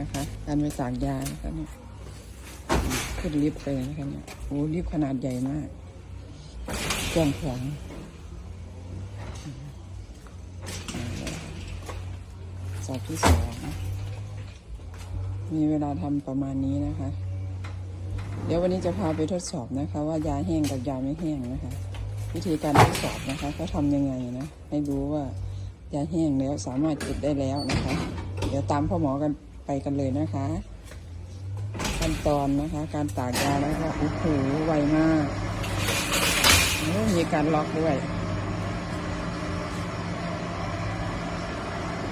นะคะ การไปตากยานะคะเนี่ยขึ้นลิฟต์ไปนะคะเนี่ยโอ้ลิฟต์ขนาดใหญ่มากกว้างขวางสอบที่สองมีเวลาทำประมาณนี้นะคะ เดี๋ยววันนี้จะพาไปทดสอบนะคะ ว่ายาแห้งกับยาไม่แห้งนะคะ วิธีการทดสอบนะคะเขาทำยังไงนะให้รู้ว่ายาแห้งแล้วสามารถเก็บได้แล้วนะคะ เดี๋ยวตามพ่อหมอกัน กันเลยนะคะ ขั้นตอนนะคะ การตากยาแล้วก็โอ้โหไวมากมีการล็อกด้วย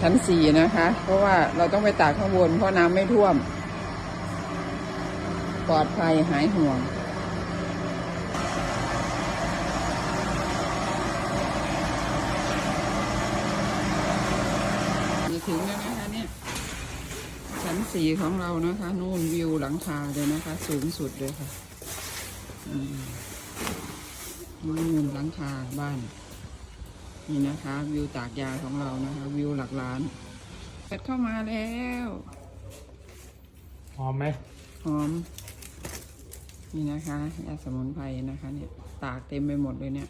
ชั้นสี่นะคะ เพราะว่าเราต้องไปตากข้างบนเพราะน้ำไม่ท่วม ปลอดภัยหายห่วง จะถึงแล้วนะคะเนี่ย ชั้น สี่ของเรานะคะ นู่นวิวหลังคาเลยนะคะ สูงสุดเลยค่ะอืมนู่นหลังคาบ้าน นี่นะคะ วิวตากยาของเรานะคะ วิวหลักล้านเปิดเข้ามาแล้วหอมไหมหอม นี่นะคะยาสมุนไพรนะคะ เนี่ย ตากเต็มไปหมดเลยเนี่ย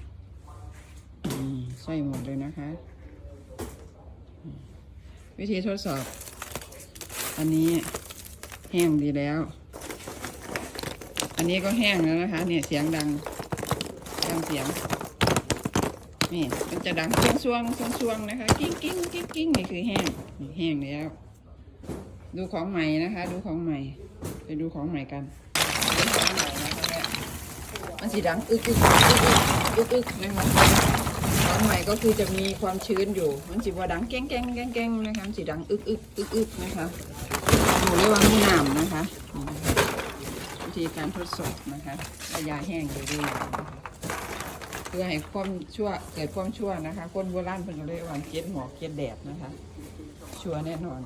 อืมใช่หมดเลยนะคะ วิธีทดสอบ อันนี้แห้งดีแล้ว อันนี้ก็แห้งแล้วนะคะ เนี่ยเสียงดังดังเสียง นี่มันจะดังเสียงซวงเสียงซวงนะคะ กิ้งกิ้งกิ้งกิ้งนี่คือแห้งนี่แห้งแล้ว ดูของใหม่นะคะ ดูของใหม่ ไปดูของใหม่กันมันสีดังอึกอึกอึกอึกอึกอึกนะคะ ของใหม่ก็คือจะมีความชื้นอยู่ มันสีบว่าดังแก้งแก้งแก้งแก้งนะคะมันสีดังอึกอึกอึกอึกนะคะหนูเรียกว่ามีน้ำนะคะนี่นะคะ วิธีการทดสอบนะคะระยาแห้งอยู่ด้วยเพื่อให้ความชั่วเกิดความชั่วนะคะคนโบราณเพิ่นก็เลยว่าเก็ดหมอกเก็ดแดดนะคะ ชัวแน่นอน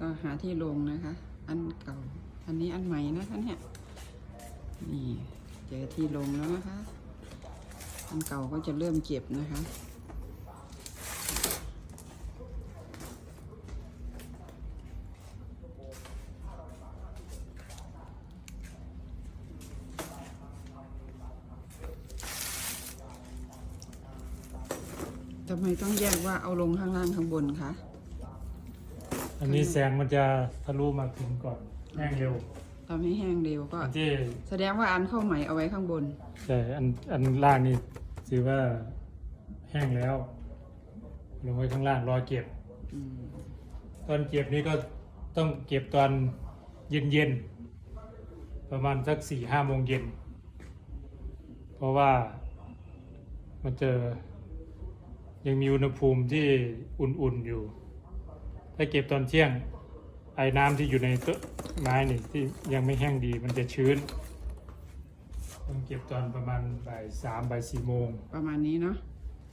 ก็หาที่ลงนะคะ อันเก่า อันนี้อันใหม่นะคะเนี่ยนี่เจอที่ลงแล้วนะคะ อันเก่าก็จะเริ่มเก็บนะคะทำไมต้องแยกว่าเอาลงข้างล่างข้างบนคะ อันนี้แสงมันจะทะลุมาถึงก่อนแห้งเร็ว ทำให้แห้งเร็วก็อันที่แสดงว่าอันเข้าใหม่เอาไว้ข้างบนแต่อันอันล่างนี่ถือว่าแห้งแล้ว ลงไว้ข้างล่างรอเก็บ อืมตอนเก็บนี่ก็ต้องเก็บตอนเย็นเย็นๆประมาณสักสี่ห้าโมงเย็น เพราะว่ามันจะยังมีอุณหภูมิที่อุ่นๆอยู่ ถ้าเก็บตอนเที่ยง ไอ้น้ำที่อยู่ในต้นไม้นี่ที่ยังไม่แห้งดีมันจะชื้นต้องเก็บตอนประมาณบ่ายสามบ่ายสี่โมงประมาณนี้เนาะ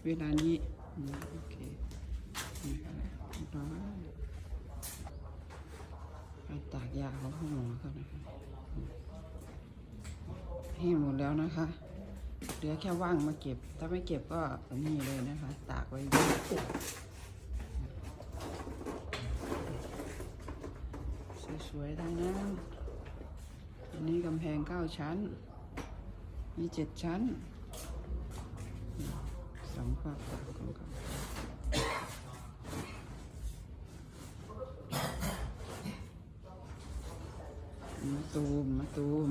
เวลานี้อืมโอเคนี่ค่ะไปตากยาของพ่อหมอเขานะคะแห้งหมดแล้วนะคะเหลือแค่ว่างมาเก็บ ถ้าไม่เก็บก็นี้เลยนะคะ ตากไว้เยอะ สวยทั้งนั้น อันนี้กำแพงเก้าชั้น มีเจ็ดชั้นสองฝากฝากของเขามาตูมมาตูม